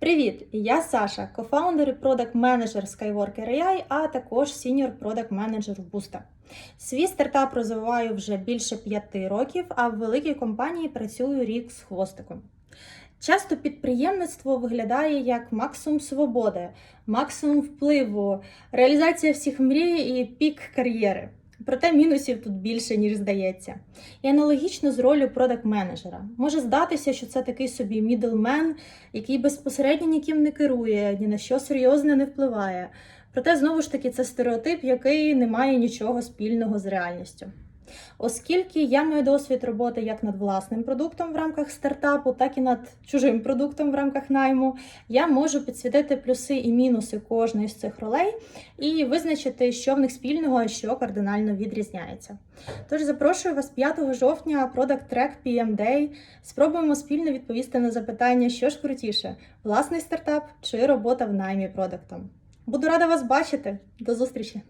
Привіт! Я Саша, кофаундер і продакт менеджер Skyworker AI, а також сіньор продакт менеджер в Boosta. Свій стартап розвиваю вже більше п'яти років, а в великій компанії працюю рік з хвостиком. Часто підприємництво виглядає як максимум свободи, максимум впливу, реалізація всіх мрій і пік кар'єри. Проте мінусів тут більше, ніж здається. І аналогічно з ролью продакт-менеджера. Може здатися, що це такий собі мідлмен, який безпосередньо ніким не керує, ні на що серйозне не впливає. Проте, знову ж таки, це стереотип, який не має нічого спільного з реальністю. Оскільки я маю досвід роботи як над власним продуктом в рамках стартапу, так і над чужим продуктом в рамках найму, я можу підсвітити плюси і мінуси кожної з цих ролей і визначити, що в них спільного, а що кардинально відрізняється. Тож запрошую вас 5 жовтня Product Track PM Day. Спробуємо спільно відповісти на запитання, що ж крутіше: власний стартап чи робота в наймі продуктом. Буду рада вас бачити. До зустрічі!